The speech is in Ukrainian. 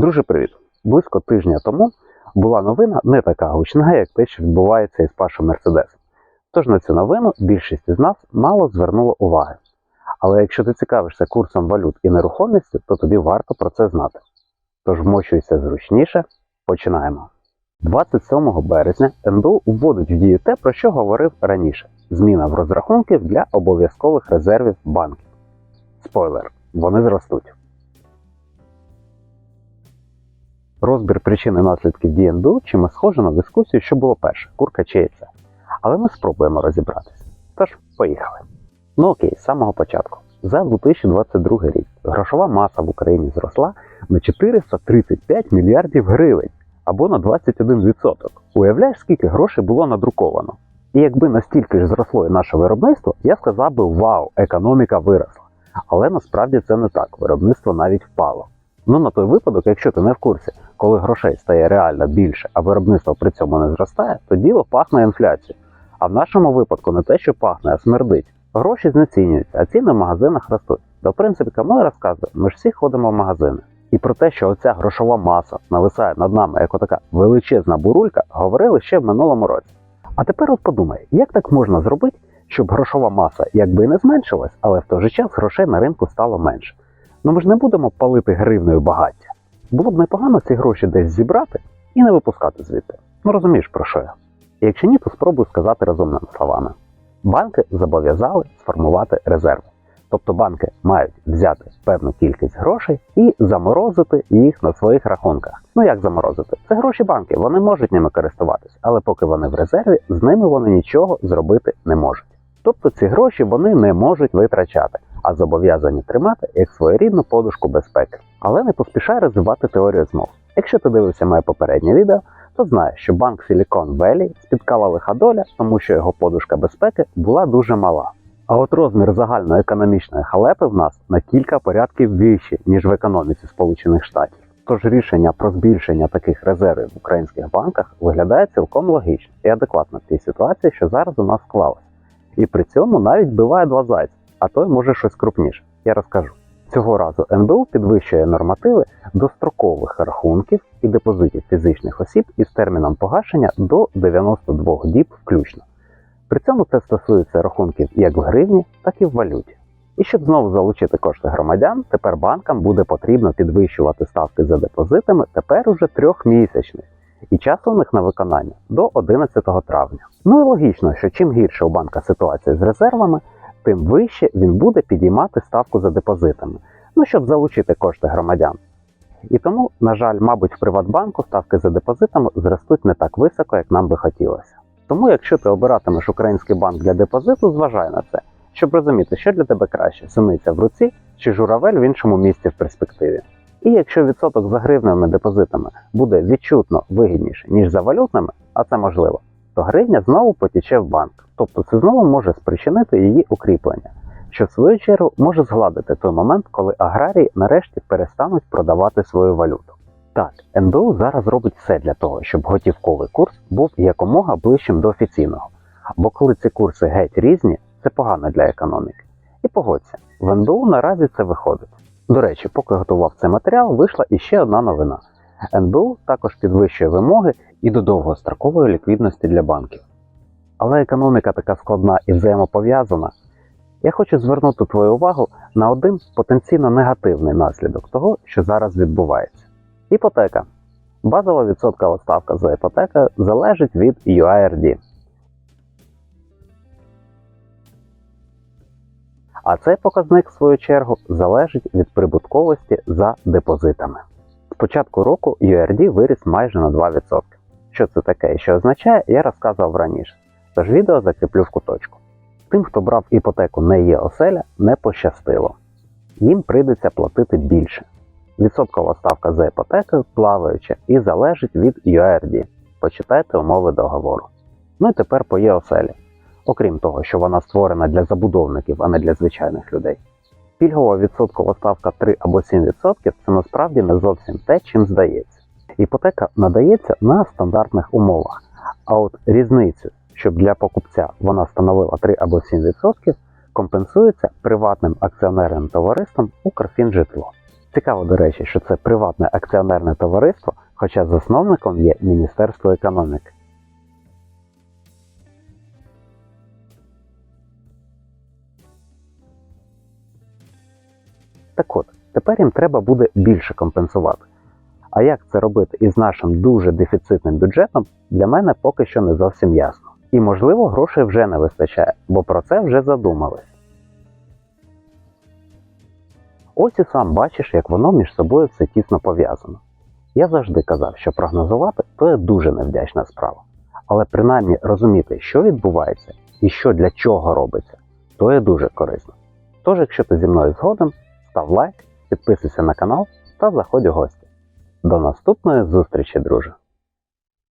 Друже, привіт! Близько тижня тому була новина не така гучна, як те, що відбувається із Пашем Мерседесом. Тож на цю новину більшість із нас мало звернуло уваги. Але якщо ти цікавишся курсом валют і нерухомістю, то тобі варто про це знати. Тож вмощуйся зручніше, починаємо. 27 березня НБУ вводить в дію те, про що говорив раніше: зміна в розрахунків для обов'язкових резервів банків. Спойлер, вони зростуть. Розбір причин і наслідків дій НБУ чимось схоже на дискусію, що було перше курка чи яйце. Але ми спробуємо розібратися. Тож, поїхали. Ну окей, з самого початку. За 2022 рік грошова маса в Україні зросла на 435 мільярдів гривень або на 21%. Уявляєш, скільки грошей було надруковано? І якби настільки ж зросло і наше виробництво, я сказав би вау, економіка виросла. Але насправді це не так. Виробництво навіть впало. Ну на той випадок, якщо ти не в курсі, коли грошей стає реально більше, а виробництво при цьому не зростає, то діло пахне інфляцією. А в нашому випадку не те, що пахне, а смердить. Гроші знецінюються, а ціни в магазинах ростуть. В принципі, кому я розказую, ми ж всі ходимо в магазини. І про те, що оця грошова маса нависає над нами як отака величезна бурулька, говорили ще в минулому році. А тепер от подумай, як так можна зробити, щоб грошова маса якби і не зменшилась, але в той же час грошей на ринку стало менше. Ну ми ж не будемо палити гривною багаття. Було б непогано ці гроші десь зібрати і не випускати звідти. Ну розумієш про що я? Якщо ні, то спробуй сказати розумними словами. Банки зобов'язали сформувати резерви. Тобто банки мають взяти певну кількість грошей і заморозити їх на своїх рахунках. Ну як заморозити? Це гроші банки, вони можуть ними користуватись, але поки вони в резерві, з ними вони нічого зробити не можуть. Тобто ці гроші вони не можуть витрачати, а зобов'язані тримати як своєрідну подушку безпеки. Але не поспішай розвивати теорію змов. Якщо ти дивився моє попереднє відео, то знаєш, що банк Silicon Valley спіткала лиха доля, тому що його подушка безпеки була дуже мала. А от розмір загальної економічної халепи в нас на кілька порядків вищий, ніж в економіці Сполучених Штатів. Тож рішення про збільшення таких резервів в українських банках виглядає цілком логічно і адекватно в тій ситуації, що зараз у нас склалась. І при цьому навіть биває два зайці, а то й може щось крупніше. Я розкажу. Цього разу НБУ підвищує нормативи до строкових рахунків і депозитів фізичних осіб із терміном погашення до 92 діб включно. При цьому це стосується рахунків як в гривні, так і в валюті. І щоб знову залучити кошти громадян, тепер банкам буде потрібно підвищувати ставки за депозитами тепер уже трьохмісячних, і час у них на виконання до 11 травня. Ну і логічно, що чим гірше у банка ситуація з резервами, тим вище він буде підіймати ставку за депозитами, ну щоб залучити кошти громадян. І тому, на жаль, мабуть, в Приватбанку ставки за депозитами зростуть не так високо, як нам би хотілося. Тому, якщо ти обиратимеш український банк для депозиту, зважай на це, щоб розуміти, що для тебе краще синиця в руці чи журавель в іншому місці в перспективі. І якщо відсоток за гривневими депозитами буде відчутно вигідніше, ніж за валютними, а це можливо, то гривня знову потіче в банк. Тобто це знову може спричинити її укріплення, що в свою чергу може згладити той момент, коли аграрії нарешті перестануть продавати свою валюту. Так, НБУ зараз робить все для того, щоб готівковий курс був якомога ближчим до офіційного. Бо коли ці курси геть різні, це погано для економіки. І погодься, в НБУ наразі це виходить. До речі, поки готував цей матеріал, вийшла іще одна новина. НБУ також підвищує вимоги і до довгострокової ліквідності для банків. Але економіка така складна і взаємопов'язана. Я хочу звернути твою увагу на один потенційно негативний наслідок того, що зараз відбувається. Іпотека. Базова відсоткова ставка за іпотекою залежить від UIRD. А цей показник, в свою чергу, залежить від прибутковості за депозитами. З початку року URD виріс майже на 2%. Що це таке і що означає, я розказував раніше. Тож відео закріплю в куточку. Тим, хто брав іпотеку не є оселя, не пощастило. Їм прийдеться платити більше. Відсоткова ставка за іпотекою плаваюча і залежить від URD. Почитайте умови договору. Ну і тепер по ЄОСЕЛі. Окрім того, що вона створена для забудовників, а не для звичайних людей. Пільгова відсоткова ставка 3 або 7% це насправді не зовсім те, чим здається. Іпотека надається на стандартних умовах, а от різницю, щоб для покупця вона становила 3 або 7%, компенсується приватним акціонерним товариством Укрфінжитло. Цікаво, до речі, що це приватне акціонерне товариство, хоча засновником є Міністерство економіки. Так от, тепер їм треба буде більше компенсувати. А як це робити із нашим дуже дефіцитним бюджетом, для мене поки що не зовсім ясно. І можливо грошей вже не вистачає, бо про це вже задумались. Ось і сам бачиш, як воно між собою все тісно пов'язано. Я завжди казав, що прогнозувати то є дуже невдячна справа. Але принаймні розуміти, що відбувається і що для чого робиться, то є дуже корисно. Тож, якщо ти зі мною згоден, став лайк, підписуйся на канал та заходь у гості. До наступної зустрічі, друже!